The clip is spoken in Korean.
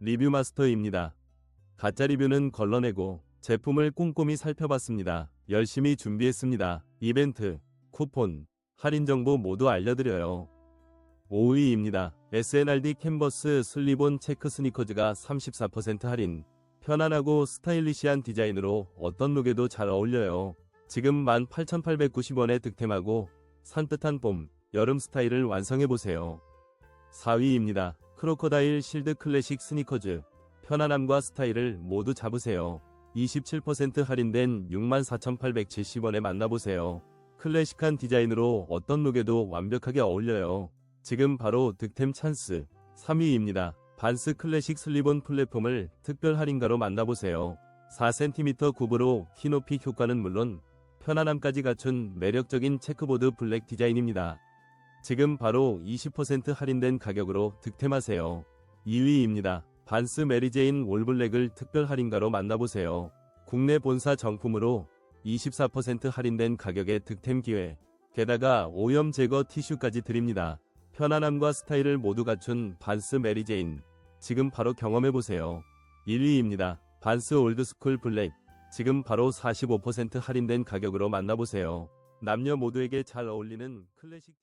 리뷰 마스터입니다. 가짜 리뷰는 걸러내고 제품을 꼼꼼히 살펴봤습니다. 열심히 준비했습니다. 이벤트, 쿠폰, 할인 정보 모두 알려드려요. 5위입니다. SNRD 캔버스 슬리본 체크 스니커즈가 34% 할인. 편안하고 스타일리시한 디자인으로 어떤 룩에도 잘 어울려요. 지금 18,890원에 득템하고 산뜻한 봄, 여름 스타일을 완성해보세요. 4위입니다. 크로커다일 실드 클래식 스니커즈. 편안함과 스타일을 모두 잡으세요. 27% 할인된 64,870원에 만나보세요. 클래식한 디자인으로 어떤 룩에도 완벽하게 어울려요. 지금 바로 득템 찬스. 3위입니다. 반스 클래식 슬리본 플랫폼을 특별 할인가로 만나보세요. 4cm 굽으로 키높이 효과는 물론 편안함까지 갖춘 매력적인 체크보드 블랙 디자인입니다. 지금 바로 20% 할인된 가격으로 득템하세요. 2위입니다. 반스 메리제인 올블랙을 특별 할인가로 만나보세요. 국내 본사 정품으로 24% 할인된 가격의 득템 기회. 게다가 오염 제거 티슈까지 드립니다. 편안함과 스타일을 모두 갖춘 반스 메리제인. 지금 바로 경험해보세요. 1위입니다. 반스 올드스쿨 블랙. 지금 바로 45% 할인된 가격으로 만나보세요. 남녀 모두에게 잘 어울리는 클래식